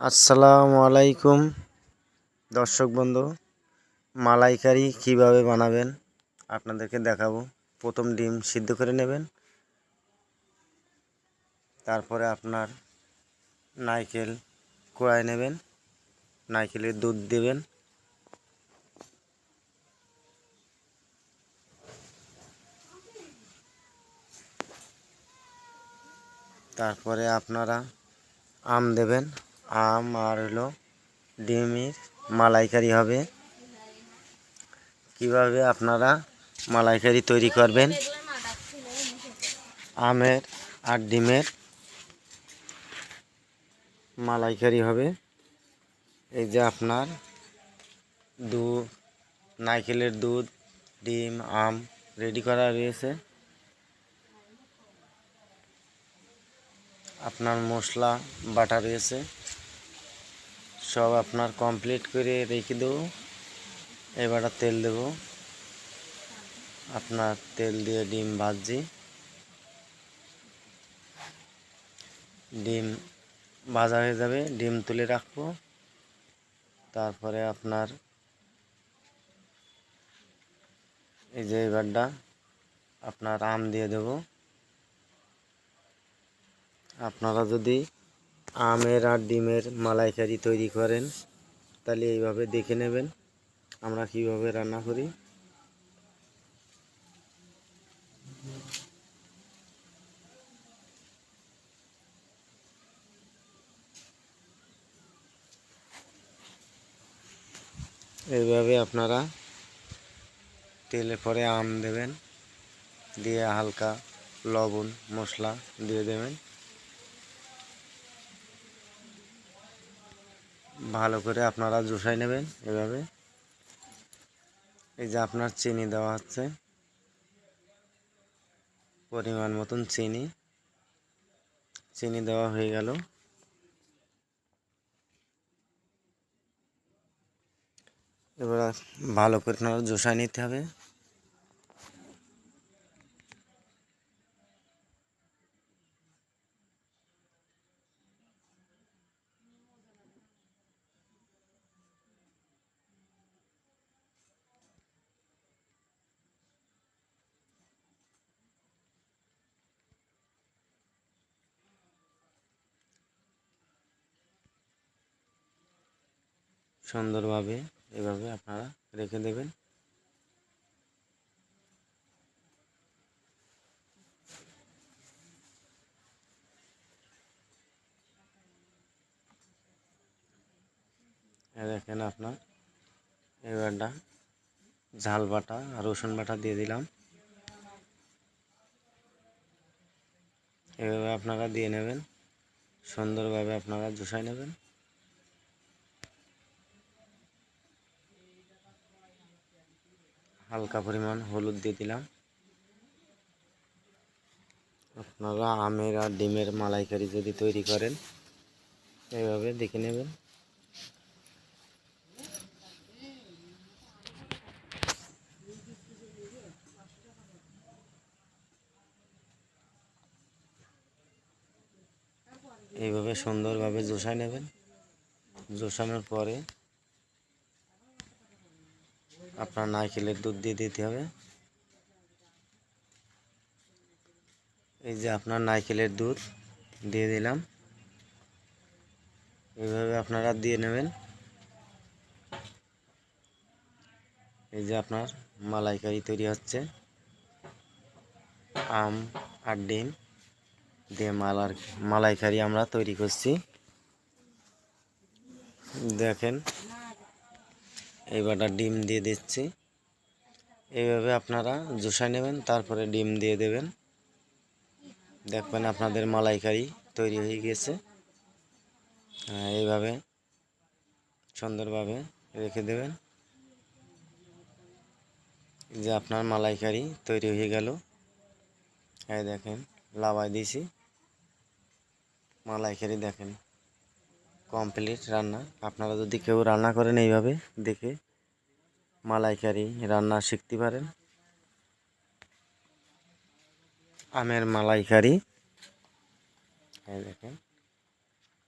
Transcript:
আসসালামু আলাইকুম, দর্শক বন্ধু, মালাইকারি কীভাবে বানাবেন আপনাদেরকে দেখাবো। প্রথম ডিম সিদ্ধ করে নেবেন, তারপরে আপনার নারকেল কোড়ায় নেবেন, নারকেলের দুধ দেবেন, তারপরে আপনারা আম দেবেন। আম আর হলো ডিমের মালাইকারি হবে। কীভাবে আপনারা মালাইকারি তৈরি করবেন? আমের আর ডিমের মালাইকারি হবে। এই যে আপনার দু নারকেলের দুধ, ডিম, আম রেডি করা রয়েছে। আপনার মশলা, বাটা রয়েছে। সব আপনার কমপ্লিট করে রেখে দেবো। এবার তেল দেব। আপনার তেল দিয়ে ডিম ভাজি ডিম ভাজা হয়ে যাবে। ডিম তুলে রাখব। তারপরে আপনার এই যে এবারটা আপনার আম দিয়ে দেবো। আপনারা যদি আমের আর ডিমের মালাইকারি তৈরি করেন। তাহলে এইভাবে দেখে নেবেন আমরা কীভাবে রান্না করি। এইভাবে আপনারা তেলে পরে আম দেবেন, দিয়ে হালকা লবণ মশলা দিয়ে দেবেন। ভালো করে আপনারা জুসাই নেবেন এভাবে। এই যে আপনার চিনি দেওয়া হচ্ছে। পরিমাণ মতন চিনি। চিনি দেওয়া হয়ে গেল। এবার ভালো করে আপনারা জোসাই নিতে হবে। সুন্দরভাবে এভাবে আপনারা রেখে দেবেন। দেখেন আপনার এবারটা ঝাল বাটা, রসুন বাটা দিয়ে দিলাম। এভাবে আপনারা দিয়ে নেবেন, সুন্দরভাবে আপনারা জুসাই নেবেন। হালকা পরিমাণ হলুদ দিয়ে দিলাম। আপনারা আমের আর ডিমের মালাইকারি যদি তৈরি করেন, এইভাবে দেখে নেবেন। এইভাবে সুন্দরভাবে জোসাই নেবেন। জোসানোর পরে আপনার নারকেলের দুধ দিয়ে দিতে হবে। এই যে আপনার নারকেলের দুধ দিয়ে দিলাম। এইভাবে আপনারা দিয়ে নেবেন। এই যে আপনার মালাইকারি তৈরি হচ্ছে। আম আর ডিম দিয়ে মালার মালাইকারি আমরা তৈরি করছি। দেখেন এইবারটা ডিম দিয়ে দিচ্ছি। এইভাবে আপনারা জোসাই নেবেন, তারপরে ডিম দিয়ে দেবেন। দেখবেন আপনাদের মালাইকারি তৈরি হয়ে গেছে এইভাবে সুন্দরভাবে রেখে দেবেন। যে আপনার মালাইকারি তৈরি হয়ে গেল। এই দেখেন লাভাই দিয়েছি। মালাইকারি দেখেন। কমপ্লিট রান্না। আপনারা যদি কেউ রান্না করেন এইভাবে দেখে মালাইকারি রান্না শিখতে পারেন। আমের মালাইকারি। এই দেখেন।